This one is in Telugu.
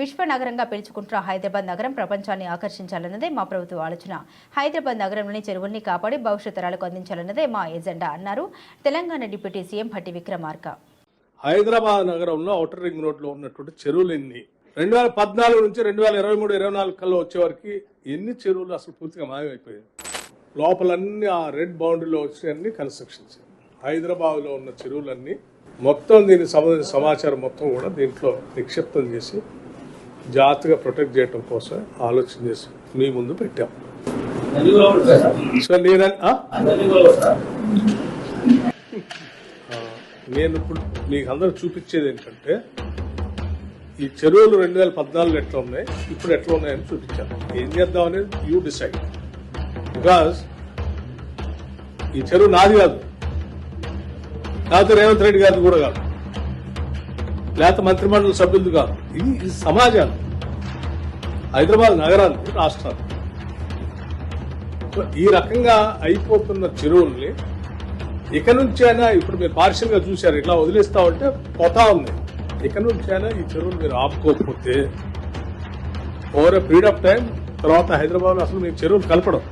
విశ్వనగరంగా పిలుచుకుంటున్న హైదరాబాద్ నగరం ప్రపంచాన్ని ఆకర్షించాలన్నదే మా ప్రభుత్వ ఆలోచన. హైదరాబాద్ నగరంలోని చెరువుల్ని కాపాడి భవిష్యత్ తరాలకు అందించాలన్నదే మా ఎజెండా అన్నారు తెలంగాణ డిప్యూటీ సీఎం భట్టి విక్రమార్క. హైదరాబాద్ నగరంలో ఔటర్ రింగ్ రోడ్లో ఉన్నటువంటి చెరువులన్నీ? రెండు వేల పద్నాలుగు నుంచి రెండు వేల ఇరవై మూడు ఇరవై నాలుగు కల్లా వచ్చే వరకు ఎన్ని చెరువులు అసలు పూర్తిగా మాయమైపోయాయి? లోపలన్నీ ఆ రెడ్ బౌండరీలో వచ్చి కన్స్ట్రక్షన్స్. హైదరాబాద్లో ఉన్న చెరువులన్నీ మొత్తం దీనికి సంబంధించిన సమాచారం మొత్తం కూడా దీంట్లో నిక్షిప్తం చేసి జాగ్రత్తగా ప్రొటెక్ట్ చేయడం కోసం ఆలోచన చేసి మీ ముందు పెట్టాం. సో నేను నేను ఇప్పుడు మీకు అందరూ చూపించేది ఏంటంటే ఈ చెరువులు రెండు వేల పద్నాలుగు ఎట్లా ఉన్నాయి ఇప్పుడు ఎట్లా ఉన్నాయని చూపించాను. ఏం చేద్దాం అనేది యూ డిసైడ్. బికాస్ ఈ చెరువు నాది కాదు. లేకపోతే రేవంత్ రెడ్డి గారిది కూడా కాదు. లేకపోతే మంత్రిమండలి సభ్యులది కాదు ఇది ఇది సమాజాలు హైదరాబాద్ నగరాలు రాష్ట్రాలు. ఈ రకంగా అయిపోతున్న చెరువుల్ని ఇక నుంచైనా ఇప్పుడు మీరు పార్షియల్గా చూశారు ఇట్లా వదిలేస్తా ఉంటే పోతా ఉంది. ఇక నుంచైనా ఈ చెరువులు మీరు ఆపుకోకపోతే ఓవర్ పీరియడ్ ఆఫ్ టైం తర్వాత హైదరాబాద్ అసలు మీరు చెరువులు కలపడం.